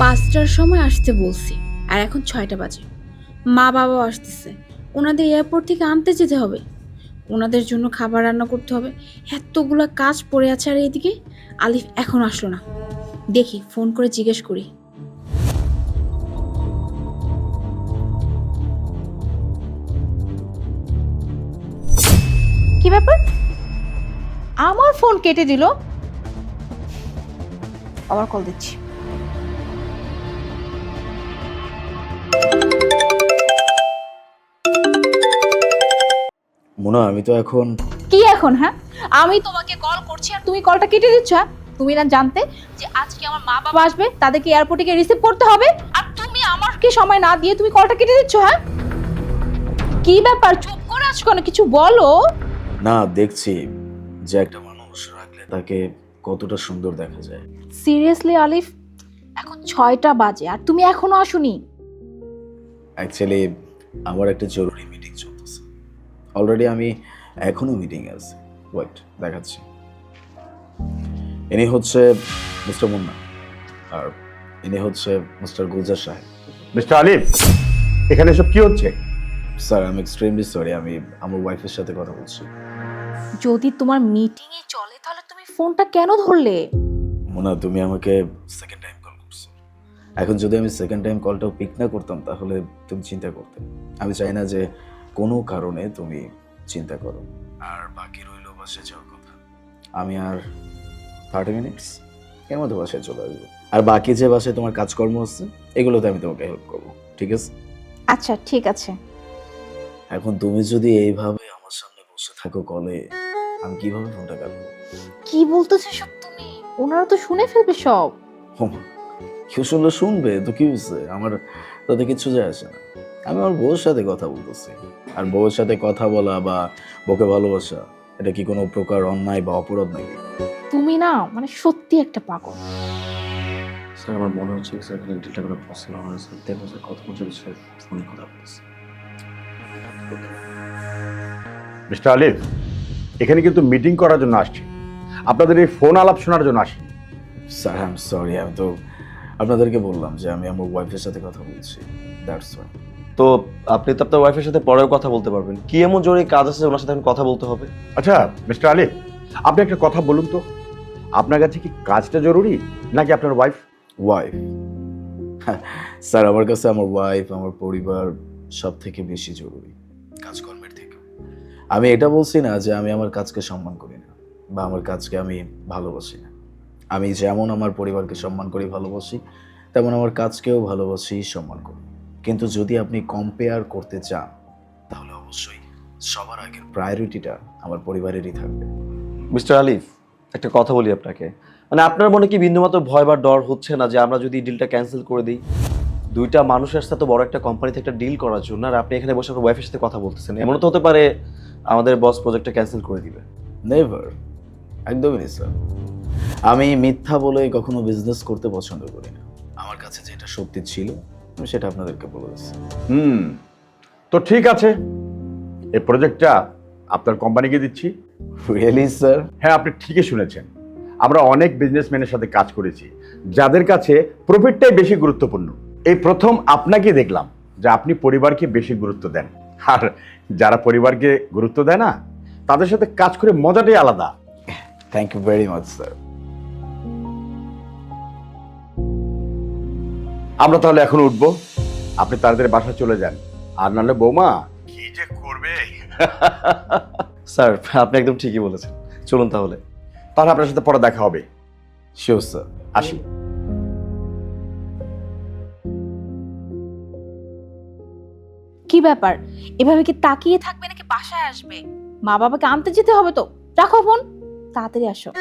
পাঁচটার সময় আসতে বলছি, আর এখন ছয়টা বাজে। মা বাবাও আসতেছে। ওনাদের এয়ারপোর্ট থেকে আনতে যেতে হবে। ওনাদের জন্য খাবার রান্না করতে হবে। এতগুলো কাজ পড়ে আছে আর এইদিকে আলিফ এখন আসলো না। দেখি, ফোন করে জিজ্ঞেস করি। কি ব্যাপার? আমার ফোন কেটে দিল। আবার কল দিচ্ছি। মোনা আমি তো এখন কি এখন হ্যাঁ? আমি তোমাকে কল করছি আর তুমি কলটা কেটে দিচ্ছ হ্যাঁ? তুমি না জানতে যে আজকে আমার মা বাবা আসবে তাদেরকে এয়ারপোর্টে গিয়ে রিসিভ করতে হবে আর তুমি আমাকে সময় না দিয়ে তুমি কলটা কেটে দিচ্ছ হ্যাঁ? কি ব্যাপার? চুপ করে আছো কেন? কিছু বলো। না দেখছি যে একটা মানুষ রাখলে তাকে কতটা সুন্দর দেখা যায়। সিরিয়াসলি আলিফ এখন ছয়টা বাজে আর তুমি এখনও আসুনি। অ্যাকচুয়ালি আমার একটা জরুরি অলরেডি আমি এখনও মিটিং আছি। ওয়েট দেখাচ্ছি। ইনি হচ্ছে মিস্টার মুন্না আর ইনি হচ্ছে মিস্টার গুলজার সাহেব। মিস্টার আলিফ এখানে সব কি হচ্ছে? স্যার আমি এক্সট্রিমলি সরি আমি আমার ওয়াইফের সাথে কথা বলছি। যদি তোমার মিটিং এ চলে তাহলে তুমি ফোনটা কেন ধরলে? মোনা তুমি আমাকে সেকেন্ড টাইম কল করছ। এখন যদি আমি সেকেন্ড টাইম কলটাও পিক না করতাম তাহলে তুমি চিন্তা করতে। আমি চাই না যে কোনো কারণে তুমি চিন্তা করো। আর বাকি রইল বাসায় যাওয়ার কথা। আমি আর থার্টি মিনিটস এর মধ্যে বাসায় চলে আসব। আর বাকি যে বাসায় তোমার কাজকর্ম আছে এগুলোতে আমি তোমাকে হেল্প করব ঠিক আছে? আচ্ছা ঠিক আছে। এখন তুমি যদি এইভাবে আমার সামনে বসে থাকো কলে আমি কীভাবে ফোনটা কাটবো কি বলতেছো সব তুমি? ওনারা তো শুনে ফেলবে সব। হোমা কেউ শুনলে শুনবে তো কি হয়েছে? আমার তাতে কিছু যায় আসে না। আমি আমার বউর সাথে কথা বলতেছি। আর বউর সাথে কথা বলা বা বউকে ভালোবাসা এটা কি কোনো প্রকার অন্যায় বা অপরাধ নাকি? তুমি না মানে সত্যি একটা পাগল। স্যার আমার মনে হচ্ছে স্যার এখানে ডিলটা করা পসিবল হবে স্যার দেখো স্যার কত বছর বিষয়ে ফোনে কথা বলতেছে? মিস্টার আলিফ এখানে কিন্তু মিটিং করার জন্য আসছি। আপনাদের এই ফোন আলাপ শোনার জন্য আসি স্যার আই এম সরি আমি তো আপনাদেরকে বললাম যে আমি আমার ওয়াইফের সাথে কথা বলছি। দ্যাটস ওয়াই তো আপনি তো আপনার ওয়াইফের সাথে পরেও কথা বলতে পারবেন। কি এমন জরুরি কাজ আছে ওনার সাথে এখন কথা বলতে হবে? আচ্ছা মিস্টার আলিফ আপনি একটা কথা বলুন তো। আপনার কাছে কি কাজটা জরুরি নাকি আপনার ওয়াইফ ওয়াইফ স্যার আমার কাছে আমার ওয়াইফ আমার পরিবার সব থেকে বেশি জরুরি কাজকর্মের থেকে। আমি এটা বলছি না যে আমি আমার কাজকে সম্মান করি না বা আমার কাজকে আমি ভালোবাসি না। আমি যেমন আমার পরিবারকে সম্মান করি ভালোবাসি তেমন আমার কাজকেও ভালোবাসি সম্মান করি। কিন্তু যদি আপনি কম্পেয়ার করতে চান তাহলে অবশ্যই সবার আগের প্রায়োরিটিটা আমার পরিবারেরই থাকবে। মিস্টার আলিফ একটা কথা বলি আপনাকে। মানে আপনার মনে কি বিন্দুমাত্র ভয় বা ডর হচ্ছে না যে আমরা যদি ডিলটা ক্যান্সেল করে দিই? দুইটা মানুষের সাথে বড় একটা কোম্পানিতে একটা ডিল করার জন্য আর আপনি এখানে বসে আপনার ওয়াইফের সাথে কথা বলতেছেন এমন তো হতে পারে আমাদের বস প্রজেক্টটা ক্যান্সেল করে দিবে। নেভার একদমই নেই স্যার আমি মিথ্যা বলে কখনো বিজনেস করতে পছন্দ করি না। আমার কাছে যেটা সত্যি ছিল আমি সেটা আপনাদেরকে বলে দিচ্ছি। হুম তো ঠিক আছে। এই প্রজেক্টটা আপনার কোম্পানিকে দিচ্ছি। রিয়েলি স্যার হ্যাঁ আপনি ঠিকই শুনেছেন। আমরা অনেক বিজনেসম্যানের সাথে কাজ করেছি যাদের কাছে প্রফিটটাই বেশি গুরুত্বপূর্ণ। এই প্রথম আপনাকে দেখলাম যে আপনি পরিবারকে বেশি গুরুত্ব দেন। আর যারা পরিবারকে গুরুত্ব দেয় না তাদের সাথে কাজ করে মজাটাই আলাদা। Thank you very much sir আমরা তাহলে এখন উঠবো। আপনি তাদের বাসা চলে যান। আর নাহলে বৌমা কি যে করবে? স্যার আপনি একদম ঠিকই বলেছেন। চলুন তাহলে। তাহলে আপনার সাথে পরে দেখা হবে। শিওর স্যার আসি। কি ব্যাপার? এভাবে কি তাকিয়ে থাকবে নাকি বাসায় আসবে? মা বাবাকে আনতে যেতে হবে তো। রাখো ফোন। তাড়াতাড়ি আসো।